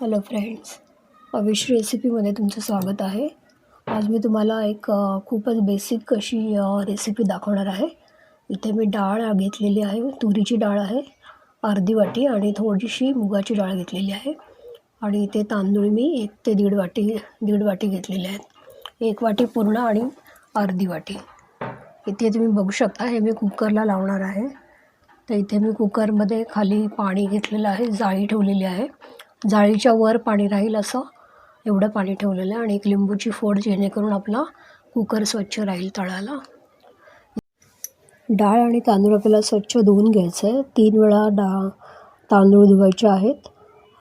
Hello friends अविश रेसिपीमध्ये तुमचं स्वागत आहे. आज मी तुम्हाला एक खूपच बेसिक अशी रेसिपी दाखवणार आहे. इथे मी डाळ घेतलेली आहे तुरीची डाळ आहे अर्धी वाटी आणि थोडीशी मुगाची डाळ घेतलेली आहे. आणि इथे तांदूळ मी एक ते दीड वाटी दीड वाटी घेतलेले आहेत. एक वाटी पूर्ण आणि अर्धी वाटी. इथे तुम्ही बघू शकता हे मी कुकरला लावणार आहे. तर इथे मी कुकरमध्ये खाली पाणी घेतलेलं आहे जाळी ठेवलेली आहे. जाळीच्या वर पाणी राहील असं एवढं पाणी ठेवलेलं आहे आणि एक लिंबूची फोड जेणेकरून आपला कुकर स्वच्छ राहील तळाला. डाळ आणि तांदूळ आपल्याला स्वच्छ धुवून घ्यायचं आहे. तीन वेळा डा तांदूळ धुवायचे आहेत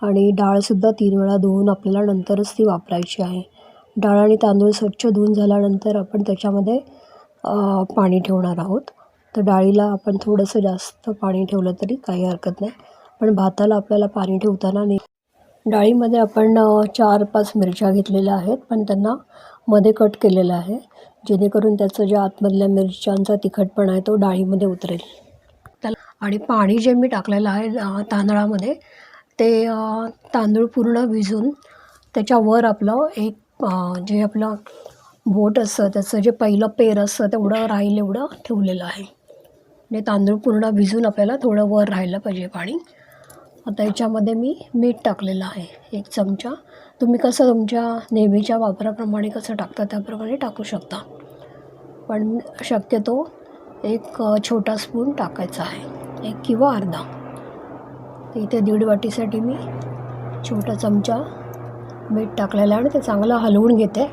आणि डाळसुद्धा तीन वेळा धुवून आपल्याला नंतरच ती वापरायची आहे. डाळ आणि तांदूळ स्वच्छ धुवून झाल्यानंतर आपण त्याच्यामध्ये पाणी ठेवणार आहोत. तर डाळीला आपण थोडंसं जास्त पाणी ठेवलं तरी काही हरकत नाही. पण भाताला आपल्याला पाणी ठेवताना नाही डाळीमध्ये आपण चार पाच मिरच्या घेतलेल्या आहेत पण त्यांना मध्ये कट केलेलं आहे जेणेकरून त्याचं जे आतमधल्या मिरच्यांचा तिखटपणा आहे तो डाळीमध्ये उतरेल. त्याला आणि पाणी जे मी टाकलेलं आहे तांदळामध्ये ते तांदूळ पूर्ण भिजून त्याच्यावर आपलं एक जे आपलं बोट असतं त्याचं जे पहिलं पेर असतं तेवढं राहील एवढं ठेवलेलं आहे. म्हणजे तांदूळ पूर्ण भिजून आपल्याला थोडं वर राहिलं पाहिजे पाणी. आता याच्यामध्ये मी मीठ टाकलेलं आहे एक चमचा. तुम्ही कसं तुमच्या नेहमीच्या वापराप्रमाणे कसं टाकता त्याप्रमाणे टाकू शकता. पण शक्यतो एक छोटा स्पून टाकायचा आहे एक किंवा अर्धा. इथे दीड वाटीसाठी मी छोटा चमचा मीठ टाकलेला आहे आणि ते चांगलं हलवून घेते.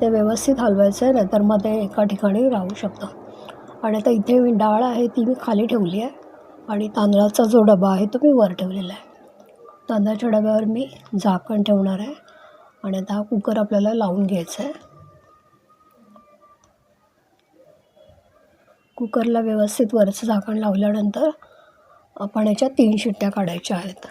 ते व्यवस्थित हलवायचं आहे नाहीतर मग ते एका ठिकाणी राहू शकतं. आणि आता इथे मी डाळ आहे ती मी खाली ठेवली आहे. आणि तांदळाचा जो डबा आहे तो मी वर ठेवलेला आहे. तांदळाच्या डब्यावर मी झाकण ठेवणार आहे आणि आता हा कुकर आपल्याला लावून घ्यायचा आहे. कुकरला व्यवस्थित वरचं झाकण लावल्यानंतर आपण याच्या तीन शिट्ट्या काढायच्या आहेत.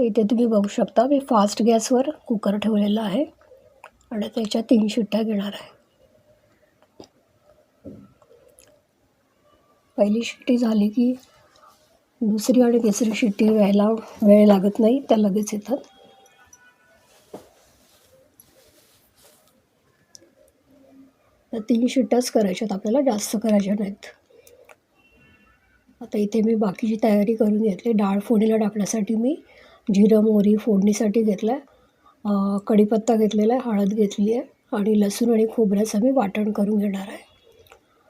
तर इथे तुम्ही बघू शकता मी फास्ट गॅसवर कुकर ठेवलेला आहे आणि त्याच्या तीन शिट्ट्या घेणार आहे. पहिली शिट्टी झाली की दुसरी आणि तिसरी शिट्टी व्हायला वेळ लागत नाही त्या लगेच येतात. तर तीन शिट्ट्याच करायच्यात आपल्याला जास्त करायच्या नाहीत. आता इथे मी बाकीची तयारी करून घेतली डाळ फोडीला टाकण्यासाठी मी जिरं मोहरी फोडणीसाठी घेतलं आहे कढीपत्ता घेतलेला आहे हळद घेतली आहे आणि लसूण आणि खोबऱ्याचं मी वाटण करून घेणार आहे.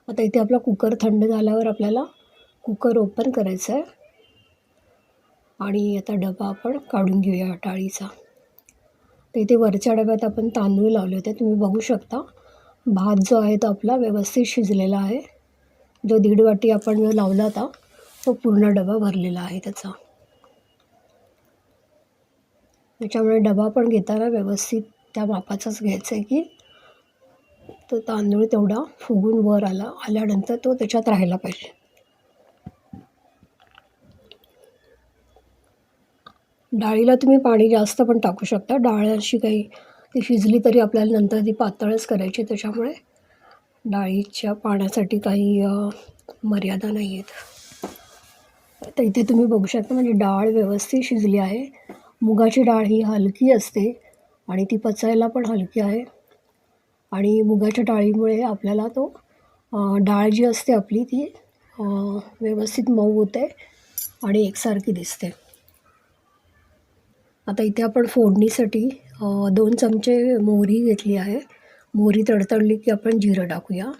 आता इथे आपला कुकर थंड झाल्यावर आपल्याला कुकर ओपन करायचं आहे. आणि आता डबा आपण काढून घेऊया टाळीचा तर इथे वरच्या डब्यात आपण तांदूळ लावले होते. तुम्ही बघू शकता भात जो आहे तो आपला व्यवस्थित शिजलेला आहे. जो दीड वाटी आपण जो लावला होता तो पूर्ण डबा भरलेला आहे त्याचा. त्याच्यामुळे डबा पण घेताना व्यवस्थित त्या मापाचाच घ्यायचा आहे की तो तांदूळ तेवढा फुगून वर आला आल्यानंतर तो त्याच्यात राहायला पाहिजे. डाळीला तुम्ही पाणी जास्त पण टाकू शकता. डाळ अशी काही ती शिजली तरी आपल्याला नंतर ती पातळच करायची त्याच्यामुळे डाळीच्या पाण्यासाठी काही मर्यादा नाही आहेत तर इथे तुम्ही बघू शकता म्हणजे डाळ व्यवस्थित शिजली आहे. मुगाची डाळ ही हलकी असते आणि ती पचायला पण हलकी आहे. आणि मुगाच्या डाळीमुळे आपल्याला तो डाळ जी असते आपली ती व्यवस्थित मऊ होते आणि एकसारखी दिसते. आता इथे आपण फोडणीसाठी दोन चमचे मोहरी घेतली आहे. मोहरी तडतडली की आपण जिरं टाकूया.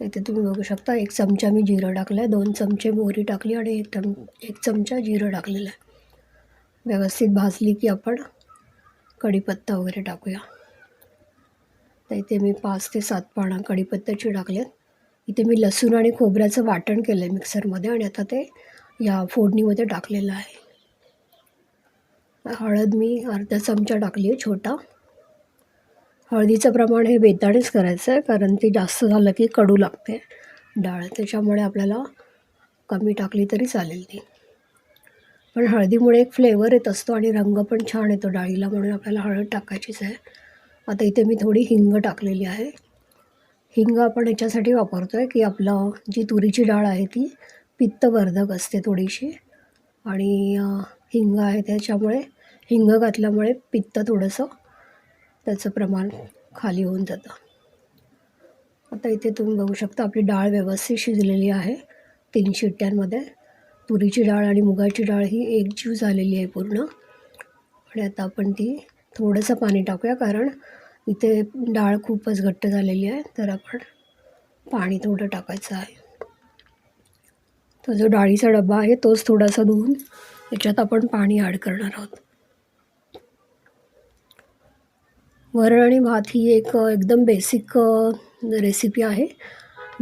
इथे तुम्ही बघू शकता एक चमचा मी जिरं टाकलं आहे दोन चमचे मोहरी टाकली आणि एक चम एक चमचा जिरं टाकलेलं आहे. व्यवस्थित भाजली की आपण कढीपत्ता वगैरे टाकूया. तर इथे मी पाच ते सात पानं कढीपत्त्याची टाकले इथे मी लसूण आणि खोबऱ्याचं वाटण केलं आहे मिक्सरमध्ये आणि आता ते या फोडणीमध्ये टाकलेलं आहे. हळद मी अर्धा चमचा टाकली आहे छोटा. हळदीचं प्रमाण हे बेताळीच करायचं आहे कारण ती जास्त झालं की कडू लागते. डाळ त्याच्यामुळे आपल्याला कमी टाकली तरी चालेल ती. पण हळदीमुळे एक फ्लेवर येत असतो आणि रंग पण छान येतो डाळीला म्हणून आपल्याला हळद टाकायचीच आहे. आता इथे मी थोडी हिंग टाकलेली आहे. हिंग आपण याच्यासाठी वापरतो आहे की आपलं जी तुरीची डाळ आहे ती पित्तवर्धक असते थोडीशी. आणि हिंग आहे त्याच्यामुळे हिंग घातल्यामुळे पित्त थोडंसं त्याचं प्रमाण खाली होऊन जातं. आता इथे तुम्ही बघू शकता आपली डाळ व्यवस्थित शिजलेली आहे. तीन शिट्ट्यांमध्ये तुरीची डाळ आणि मुगाची डाळ ही एकजीव झालेली आहे पूर्ण. आणि आता आपण ती थोडंसं पाणी टाकूया कारण इथे डाळ खूपच घट्ट झालेली आहे. तर आपण पाणी थोडं टाकायचं आहे. तो जो डाळीचा डबा आहे तोच थोडासा धुवून याच्यात आपण पाणी ॲड करणार आहोत. वरण आणि भात ही एक एकदम बेसिक रेसिपी आहे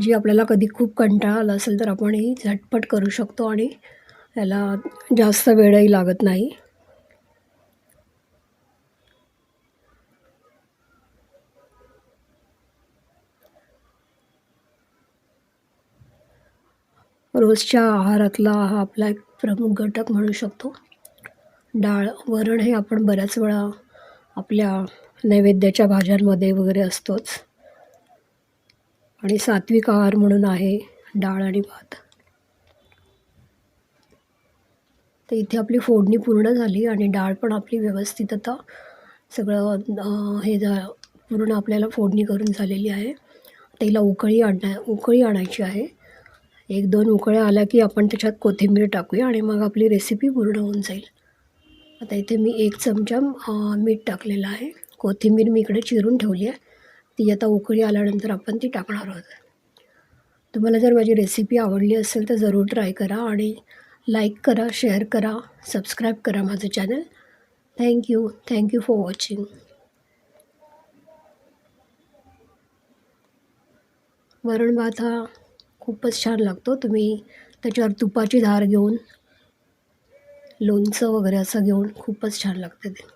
जी आपल्याला कधी खूप कंटाळा आला असेल तर आपण ही झटपट करू शकतो आणि याला जास्त वेळही लागत नाही. रोजच्या आहारातला हा आपला एक प्रमुख घटक म्हणू शकतो. डाळ वरण हे आपण बऱ्याच वेळा आपल्या नैवेद्याच्या भाज्यांमध्ये वगैरे असतोच. आणि सात्विक आहार म्हणून आहे डाळ आणि भात. तर इथे आपली फोडणी पूर्ण झाली आणि डाळ पण आपली व्यवस्थित आता सगळं हे जा पूर्ण आपल्याला फोडणी करून झालेली आहे. त्याला उकळी आणण्या उकळी आणायची आहे. एक दोन उकळ्या आल्या की आपण त्याच्यात कोथिंबीर टाकूया आणि मग आपली रेसिपी पूर्ण होऊन जाईल. आता इथे मी एक चमचा मीठ टाकलेलं आहे. कोथिंबीर मी इकडे चिरून ठेवली आहे. ती आता उकळी आल्यानंतर आपण ती टाकणार आहोत. तुम्हाला जर माझी रेसिपी आवडली असेल तर जरूर ट्राय करा आणि लाईक करा शेअर करा सबस्क्राईब करा माझं channel thank you thank you for watching वरण भात हा खूपच छान लागतो. तुम्ही त्याच्यावर तुपाची धार घेऊन लोणचं वगैरे असं घेऊन खूपच छान लागतं ते.